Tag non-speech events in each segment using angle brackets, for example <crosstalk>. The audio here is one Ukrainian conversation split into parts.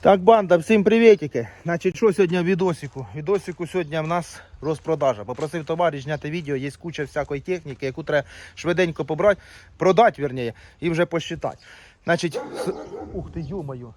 Так, банда, всім привітики. Значить, що сьогодні в відосику? В відосику сьогодні в нас розпродажа. Попросив товариш зняти відео, є куча всякої техніки, яку треба швиденько побрати, продати, вірніше, і вже посчитати. Значить, с... ух ти, ё-моё.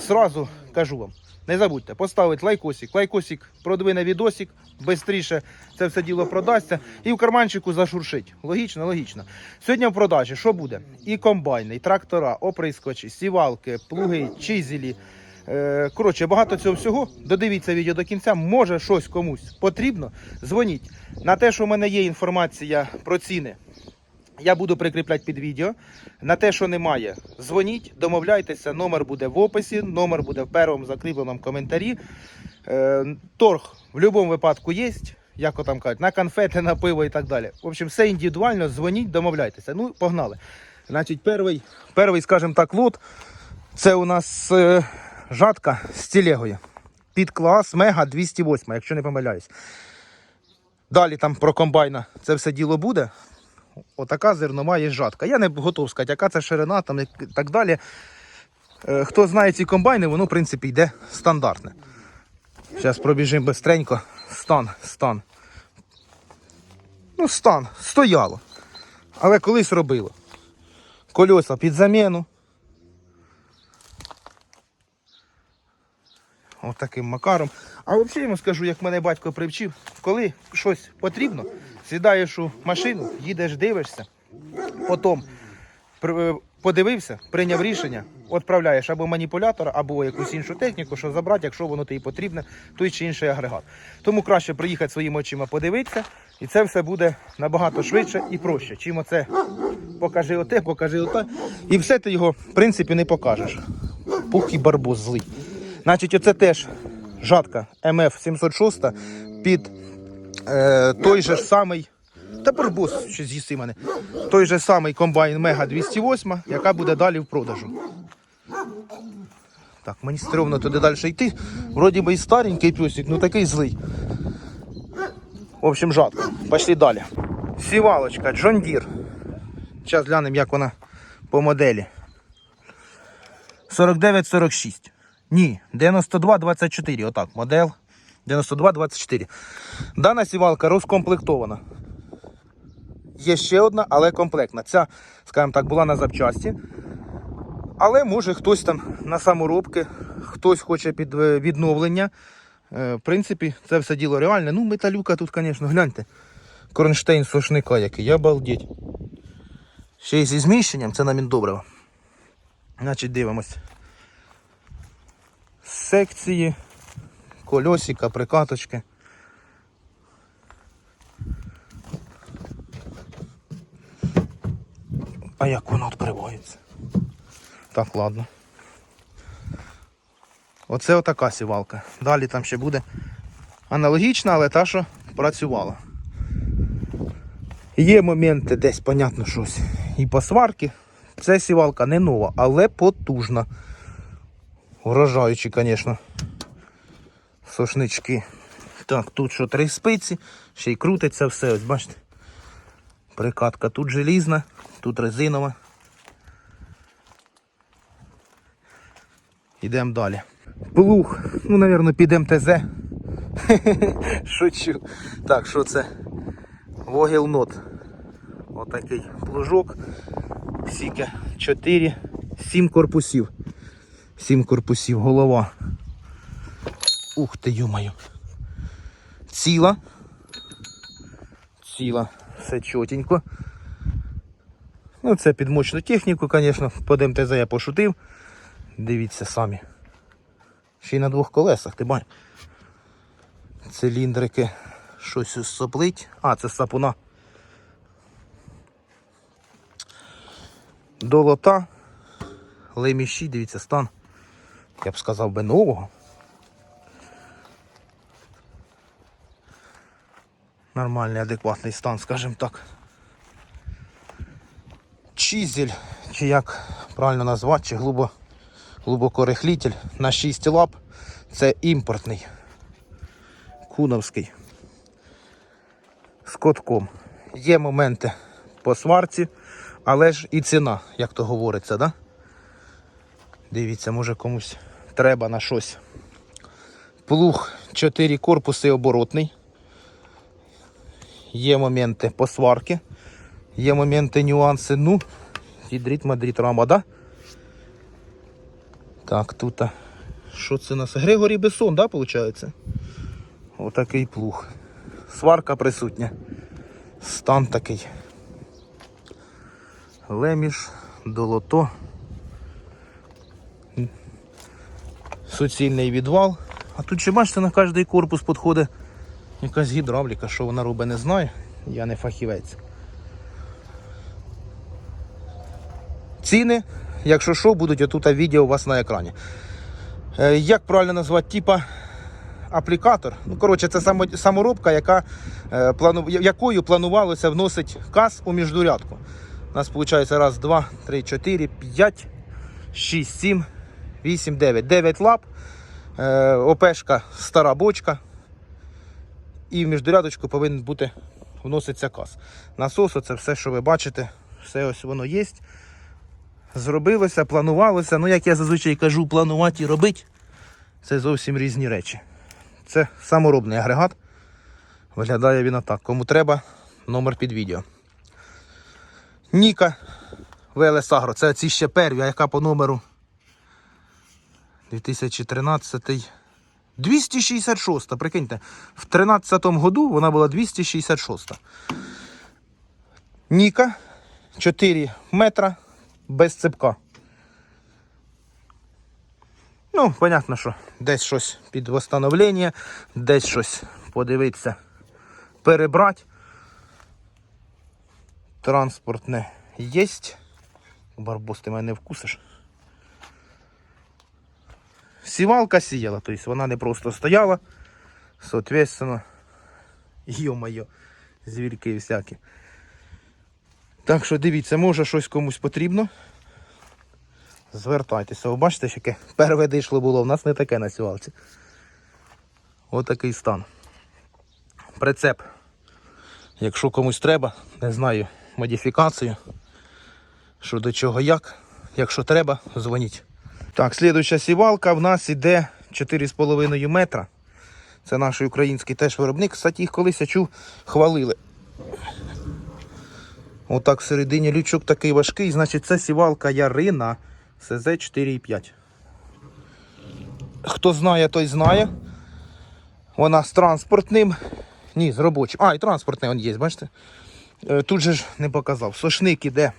Сразу кажу вам, не забудьте поставити лайкосик. Лайкосик продвине відосик, швидше це все діло продасться і в карманчику зашуршить. Логічно, логічно. Сьогодні в продажі що буде? І комбайни, і трактора, оприскочі, сівалки, плуги, чизелі. Е, Коротше, багато цього всього. Додивіться відео до кінця. Може щось комусь потрібно. Дзвоніть. На те, що в мене є інформація про ціни, я буду прикріпляти під відео. На те, що немає, дзвоніть, домовляйтеся. Номер буде в описі, номер буде в першому закріпленому коментарі. Е, Торг в будь-якому випадку є. Як там кажуть, на конфети, на пиво і так далі. В общем, все індивідуально, дзвоніть, домовляйтеся. Ну, погнали. Значить, перший, перший скажімо так, лот. Це у нас е, жатка з телегою. Під клас Мега 208, якщо не помиляюсь. Далі там про комбайна це все діло буде. Отака зернова є жатка. Я не готов сказати, яка це ширина там і так далі. Е, Хто знає ці комбайни, воно в принципі йде стандартне. Зараз пробіжимо бистренько. Стан, стан. Ну, стан, стояло. Але колись робило. Кольоса під заміну. Ось таким макаром. А взагалі йому скажу, як мене батько привчив, коли щось потрібно, сідаєш у машину, їдеш, дивишся, потім подивився, прийняв рішення, відправляєш або маніпулятора, або якусь іншу техніку, що забрати, якщо воно тобі потрібне, той чи інший агрегат. Тому краще приїхати своїми очима подивитися, і це все буде набагато швидше і проще. Чим оце покажи оте, покажи оте. І все ти його, в принципі, не покажеш. Пух і барбос злий. Значить, оце теж жатка МФ 706 під е, той же самий. Та барбос ще з'їси мене. Той же самий комбайн Мега 208, яка буде далі в продажу. Так, мені стрьомно туди далі йти. Вроді би і старенький пюсик, ну такий злий. В общем, жатка. Пішли далі. Сівалочка, John Deere. Зараз глянемо, як вона по моделі. 49-46. Ні, 92-24. Отак, модель 92-24. Дана сівалка розкомплектована. Є ще одна, але комплектна. Ця, скажімо так, була на запчасті. Але може хтось там на саморобки, хтось хоче під е, відновлення. Е, В принципі, це все діло реальне. Ну, металюка тут, звісно, гляньте. Кронштейн сушника який, я обалдеть. Ще й зі зміщенням, це нам добре. Значить, дивимось. Секції, кольосика, прикаточки. А як воно відкривається? Так, ладно. Оце отака сівалка. Далі там ще буде аналогічна, але та, що працювала. Є моменти десь, понятно, щось. І по сварки. Це сівалка не нова, але потужна. Вражаючі, звісно. Сошнички. Так, тут що три спиці, ще й крутиться все, ось бачите. Прикатка тут желізна, тут резинова. Йдемо далі. Плуг, ну, мабуть, під МТЗ. Шучу. Так, що це? Вогелнот. Отакий плужок. Сіки 4, 7 корпусів. 7 корпусів, голова. Ух ти, йомаю. Ціла. Ціла. Все чотенько. Ну, це під мощну техніку, звісно, по ДМТЗ я пошутив. Дивіться самі. Ще й на двох колесах, ти бачиш. Циліндрики. Щось соплить. А, це сапуна. Долота. Леміші, дивіться, стан. Я б сказав би нового. Нормальний, адекватний стан, скажімо так. Чизель, чи як правильно назвати, чи глибо, глибокорихлітель на 6 лап. Це імпортний. Куновський. З котком. Є моменти по сварці, але ж і ціна, як то говориться, да? Дивіться, може комусь треба на щось. Плуг 4 корпуси оборотний. Є моменти посварки, є моменти нюанси. Ну, гідрит, мадрит, рама, да? Так, тут. Що це у нас? Григорій Бесон, да, виходить? Отакий плуг. Сварка присутня. Стан такий. Леміш, долото. Суцільний відвал. А тут ще бачите, на кожний корпус підходить якась гідравліка, що вона робить, не знаю. Я не фахівець. Ціни, якщо що, будуть отут відео у вас на екрані. Е, Як правильно назвати, типа аплікатор. Ну, коротше, це саморобка, яка, е, якою планувалося вносити каз у міждурядку. У нас виходить раз, два, три, чотири, п'ять, шість, сім, вісім, дев'ять. Дев'ять лап. Е, ОПшка стара бочка. І в міждурядочку повинен бути вноситься каз. Насос, це все, що ви бачите, все ось воно є. Зробилося, планувалося. Ну, як я зазвичай кажу, планувати і робити це зовсім різні речі. Це саморобний агрегат. Виглядає він отак. Кому треба, номер під відео. Ніка ВЛС Агро. Це ці ще перві, а яка по номеру 2013. 266, прикиньте, в 13 году вона була 266. Ніка 4 метра без цепка. Ну, понятно, що десь щось під восстановлення, десь щось подивитися, перебрати. Транспортне єсть. Барбос, ти мене не вкусиш. Сівалка сіяла, тобто вона не просто стояла. Соответственно, йо-моє, звірки всякі. Так що дивіться, може щось комусь потрібно. Звертайтеся. Ви бачите, що яке перше дишло було, у нас не таке на сівалці. Отакий стан. Прицеп. Якщо комусь треба, не знаю, модифікацію. Що до чого як. Якщо треба, дзвоніть. Так, слідуюча сівалка в нас іде 4,5 метра. Це наш український теж виробник. Кстати, їх колись я чув, хвалили. Отак всередині лючок такий важкий, значить це сівалка Ярина СЗ 4,5. Хто знає, той знає. Вона з транспортним. Ні, з робочим. А, і транспортний він є, бачите? Е, Тут же ж не показав. Сошник іде.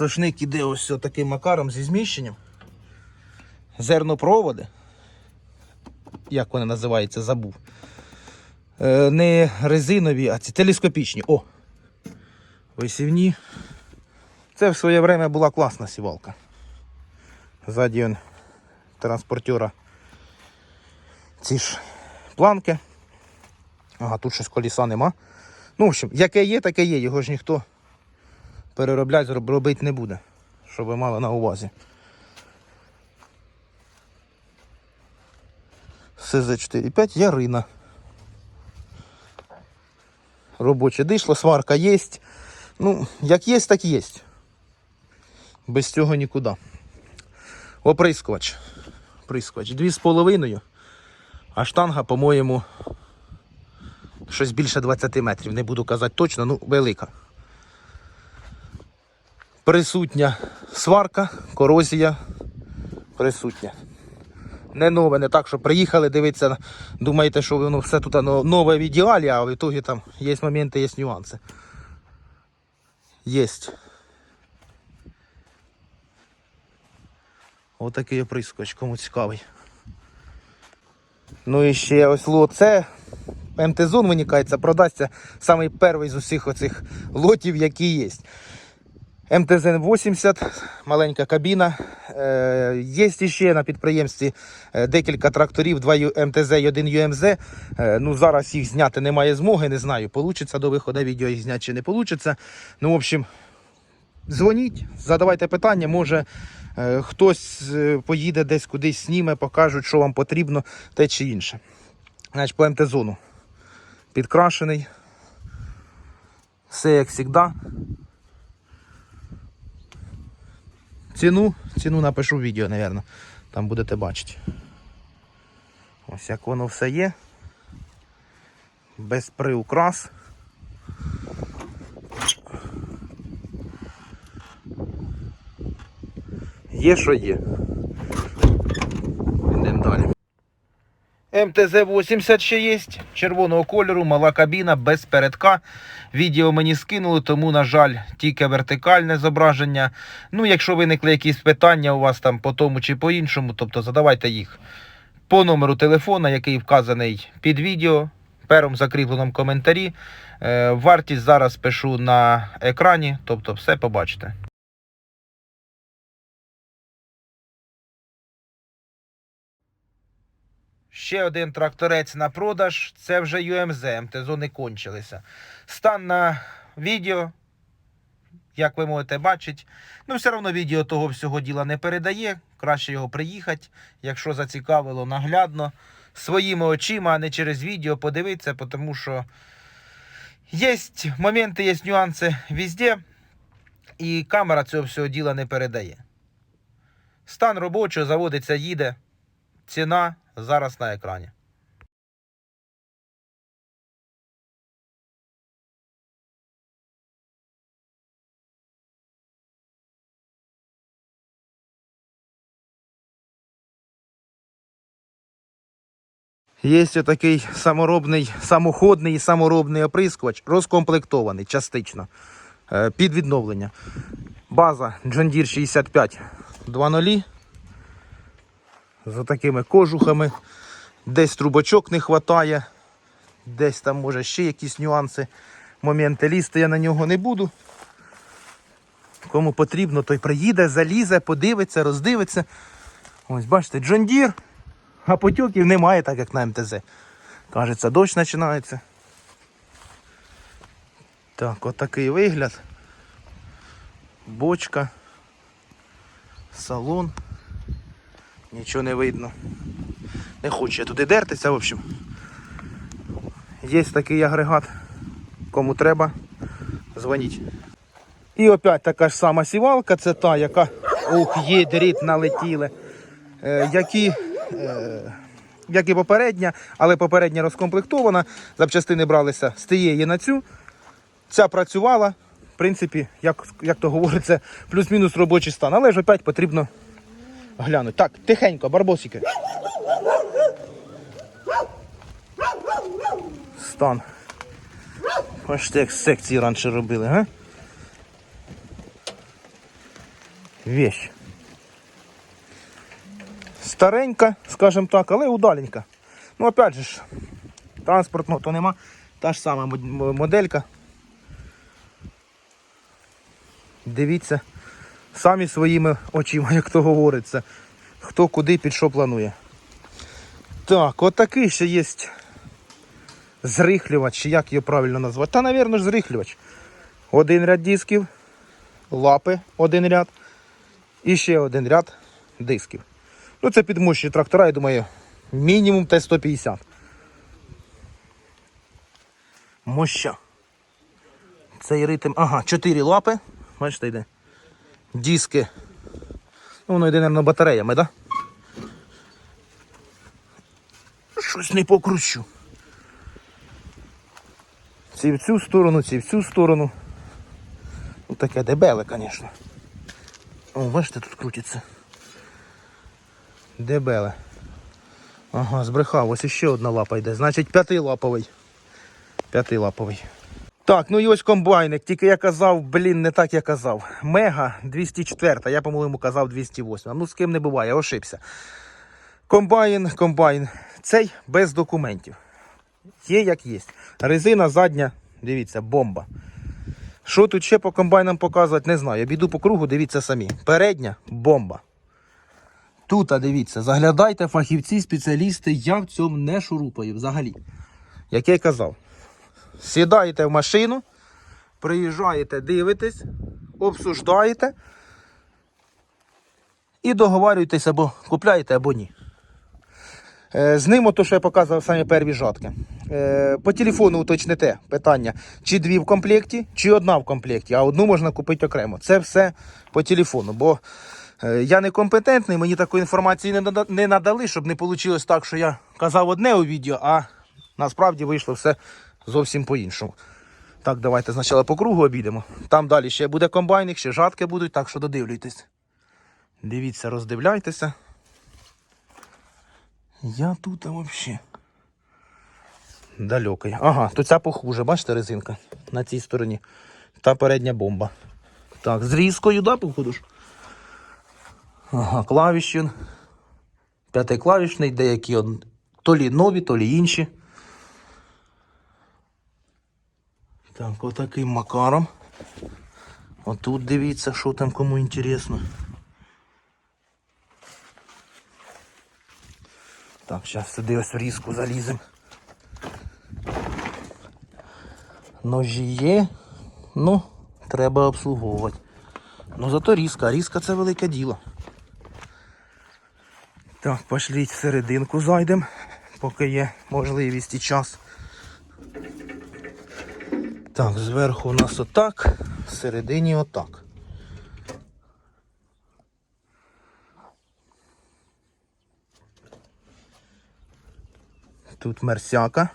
Сошник іде ось таким макаром зі зміщенням. Зернопроводи. Як вони називаються, забув. Е, Не резинові, а ці телескопічні. О! Висівні. Це в своє время була класна сівалка. Ззаді он транспортера ці ж планки. Ага, тут щось коліса нема. Ну, в общем, яке є, таке є, його ж ніхто переробляти робити не буде, щоб ви мали на увазі. СЗ-4,5 Ярина. Робоче дишло, сварка є. Ну, як є, так є. Без цього нікуди. Оприскувач. Оприскувач. Дві з половиною. А штанга, по-моєму, щось більше 20 метрів. Не буду казати точно, ну велика. Присутня сварка, корозія присутня. Не нове, не так, що приїхали, дивитися, думаєте, що воно все тут нове в ідеалі, а в ітогі там є моменти, є нюанси. Єсть. Отакий оприскувач, кому цікавий. Ну і ще ось лот. Це МТ-зон виникається, продасться самий перший з усіх оцих лотів, які є. МТЗ-80, маленька кабіна. Е, Є ще на підприємстві е, декілька тракторів, два МТЗ і один ЮМЗ. Е, Ну, зараз їх зняти немає змоги, не знаю, вийде до виходу відео їх зняти чи не вийде. Ну, в общем, дзвоніть, задавайте питання, може хтось поїде десь кудись зніме, покажуть, що вам потрібно, те чи інше. Значить, по МТ-зону. Підкрашений. Все як завжди. Ціну, ціну напишу в відео, мабуть. Там будете бачити. Ось як воно все є. Без приукрас. Є, що є. Йдемо далі. МТЗ-80 ще є, червоного кольору, мала кабіна, без передка. Відео мені скинули, тому, на жаль, тільки вертикальне зображення. Ну, якщо виникли якісь питання у вас там по тому чи по іншому, тобто задавайте їх по номеру телефона, який вказаний під відео, в першому закріпленому коментарі. Е, Вартість зараз пишу на екрані, тобто все побачите. Ще один тракторець на продаж. Це вже UMZ, МТЗО не кончилися. Стан на відео, як ви можете бачити. Ну, все одно відео того всього діла не передає. Краще його приїхати, якщо зацікавило наглядно. Своїми очима, а не через відео подивитися, тому що є моменти, є нюанси везде, і камера цього всього діла не передає. Стан робочого заводиться, їде. Ціна зараз на екрані. Є такий саморобний, самоходний і саморобний оприскувач, розкомплектований частично е, під відновлення. База John Deere 65 2.0 з такими кожухами. Десь трубочок не вистачає, десь там може ще якісь нюанси, моменти. Лізти я на нього не буду. Кому потрібно, той приїде, залізе, подивиться, роздивиться. Ось бачите, Deere, а потьоків немає, так як на МТЗ. Кажеться, дощ починається. Так, отакий вигляд. Бочка, салон. Нічого не видно. Не хочу я туди дертися, в общем. Є такий агрегат. Кому треба, дзвоніть. І опять така ж сама сівалка, це та, яка ух, є, дріт налетіли. Е, які, е, як і попередня, але попередня розкомплектована. Запчастини бралися з тієї на цю. Ця працювала. В принципі, як, як то говориться, плюс-мінус робочий стан. Але ж опять потрібно глянуть. Так, тихенько, барбосики. Стан. Ось як секції раніше робили, га? Вещь. Старенька, скажімо так, але удаленька. Ну, опять же ж, транспортного то нема. Та ж сама моделька. Дивіться самі своїми очима, <laughs> як то говориться. Хто куди під що планує. Так, отакий ще є зрихлювач, як його правильно назвати. Та, мабуть, ж зрихлювач. Один ряд дисків, лапи один ряд і ще один ряд дисків. Ну, це під мощні трактора, я думаю, мінімум Т-150. Моща. Цей ритм. Ага, 4 лапи. Бачите, йде. Диски. Ну, воно йде, мабуть, батареями, так? Да? Щось не покручу. Ці в цю сторону, ці в цю сторону. Ну, таке дебеле, звісно. О, бачите, тут крутиться. Дебеле. Ага, збрехав, ось іще одна лапа йде. Значить п'ятилаповий. П'ятилаповий. Так, ну і ось комбайник. Тільки я казав, блін, не так я казав. Мега 204, я, по-моєму, казав 208. Ну, з ким не буває, ошибся. Комбайн, комбайн. Цей без документів. Є як є. Резина задня, дивіться, бомба. Що тут ще по комбайнам показувати, не знаю. Я біду по кругу, дивіться самі. Передня бомба. Тут, дивіться, заглядайте фахівці, спеціалісти, я в цьому не шурупаю взагалі. Як я й казав. Сідаєте в машину, приїжджаєте, дивитесь, обсуждаєте і договарюєтесь або купляєте, або ні. Е, З ним, ото, що я показував самі перві жатки. Е, По телефону уточните питання, чи дві в комплекті, чи одна в комплекті, а одну можна купити окремо. Це все по телефону, бо Е, Я не компетентний, мені такої інформації не нада- не надали, щоб не вийшло так, що я казав одне у відео, а насправді вийшло все зовсім по-іншому. Так, давайте спочатку по кругу обійдемо. Там далі ще буде комбайник, ще жатки будуть, так що додивлюйтесь. Дивіться, роздивляйтеся. Я тут взагалі. Далекий. Ага, то ця похуже, бачите, резинка на цій стороні. Та передня бомба. Так, з різкою, да, походу ж? Ага, клавіші. П'ятиклавішний, деякі он, то лі нові, то лі інші. Так, отаким макаром. Отут дивіться, що там кому інтересно. Так, зараз сюди ось в різку заліземо. Ножі є, ну, треба обслуговувати. Ну зато різка, різка це велике діло. Так, пошліть всерединку зайдемо, поки є можливість і час. Так, зверху у нас отак, всередині отак. Тут мерсяка.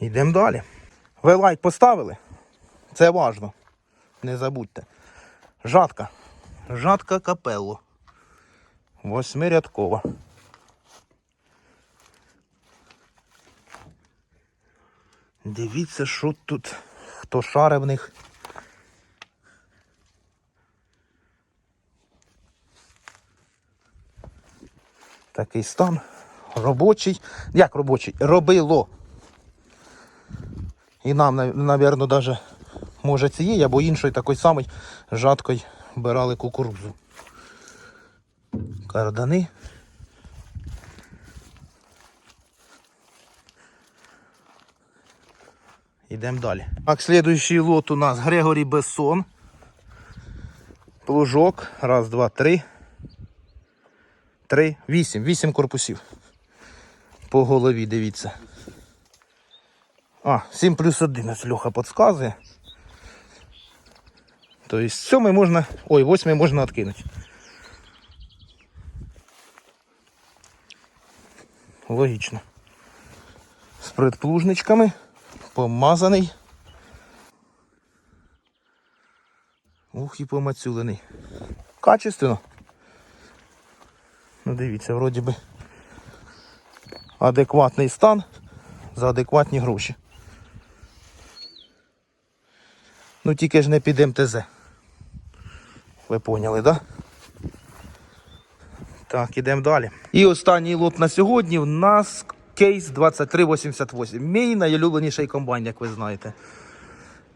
Йдемо далі. Ви лайк поставили? Це важно. Не забудьте. Жатка. Жатка капелло. Восьмирядкова. Дивіться, що тут, хто шаре в них. Такий стан. Робочий. Як робочий? Робило. І нам, напевно, даже може цієї або іншої такої самої жаткою вбирали кукурудзу. Кардани. Йдемо далі. Так, слідуючий лот у нас Грегорі Бессон. Плужок. Раз, два, три. Три. Вісім. Вісім корпусів. По голові, дивіться. А, 7 плюс 11 Льоха підказує. Тобто 7 можна. Ой, 8 можна відкинути. Логічно. З предплужничками. Помазаний. Ух, і помацюлений. Качественно. Ну дивіться, вроді би адекватний стан за адекватні гроші. Ну тільки ж не під МТЗ. Ви поняли, так? Да? Так, ідемо далі. І останній лот на сьогодні в нас кейс 2388. Мій найулюбленіший комбайн, як ви знаєте.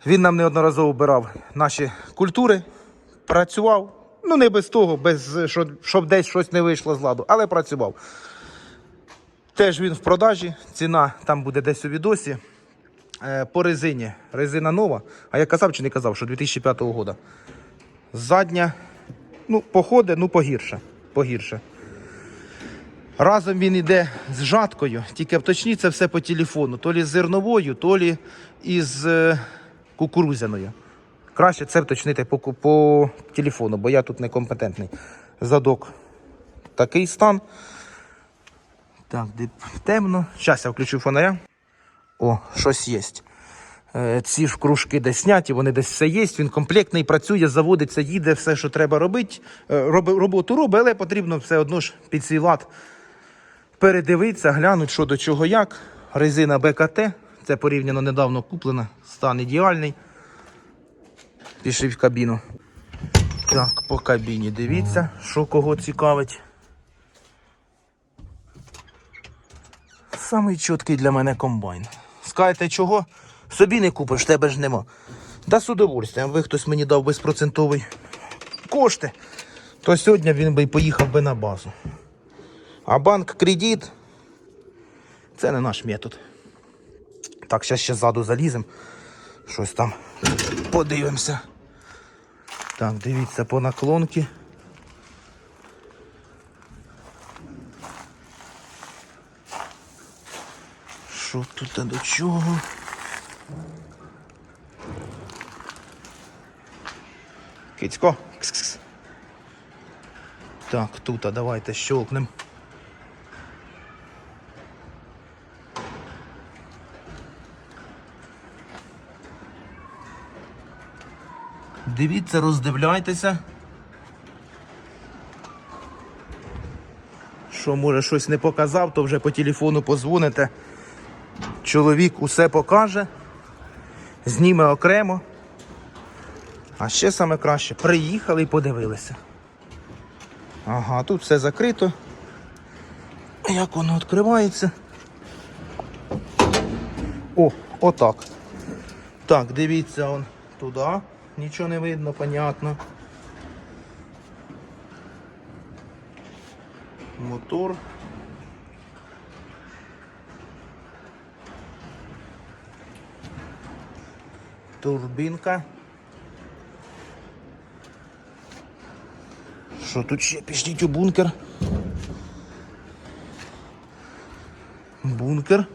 Він нам неодноразово обирав наші культури, працював. Ну, не без того, без, щоб, десь щось не вийшло з ладу, але працював. Теж він в продажі, ціна там буде десь у відосі. Е, По резині. Резина нова. А я казав чи не казав, що 2005 року. Задня, ну, походи, ну погірше. погірше. Разом він йде з жаткою, тільки вточніть це все по телефону. То лі з зерновою, то лі із е, кукурузяною. Краще це вточнити по, по телефону, бо я тут некомпетентний. Задок такий стан. Так, де темно. Зараз я включу фонаря. О, щось є. Е, Ці ж кружки десь зняті, вони десь все є. Він комплектний, працює, заводиться, їде, все, що треба робити. Е, Роботу робить, але потрібно все одно ж під свій лад передивитися, глянути, що до чого як. Резина БКТ. Це порівняно недавно куплена. Стан ідеальний. Пішли в кабіну. Так, по кабіні дивіться, що кого цікавить. Самий чіткий для мене комбайн. Скажете, чого? Собі не купиш, тебе ж нема. Да з удовольствием, ви хтось мені дав безпроцентовий кошти, то сьогодні він би поїхав би на базу. А банк кредит це не наш метод. Так, зараз ще ззаду заліземо. Щось там подивимося. Так, дивіться по наклонки. Що тут до чого? Кицько. Кс -кс. Так, тут давайте щелкнемо. Дивіться, роздивляйтеся. Що може щось не показав, то вже по телефону позвоните. Чоловік усе покаже, зніме окремо. А ще саме краще, приїхали і подивилися. Ага, тут все закрито. Як воно відкривається? О, отак. Так, дивіться он туди. Нічого не видно, понятно. Мотор. Турбінка. Що тут ще? Пішліть у бункер. Бункер.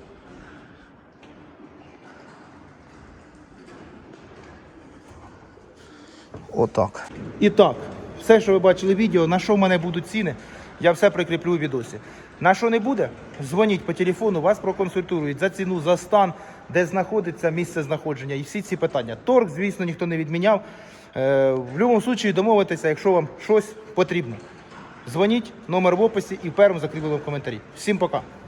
Отак. І так, все, що ви бачили в відео, на що в мене будуть ціни, я все прикріплю у відосі. На що не буде, дзвоніть по телефону, вас проконсультують за ціну, за стан, де знаходиться місце знаходження і всі ці питання. Торг, звісно, ніхто не відміняв. Е, в будь-якому випадку домовитися, якщо вам щось потрібно. Дзвоніть, номер в описі і в першому закріпленому коментарі. Всім пока.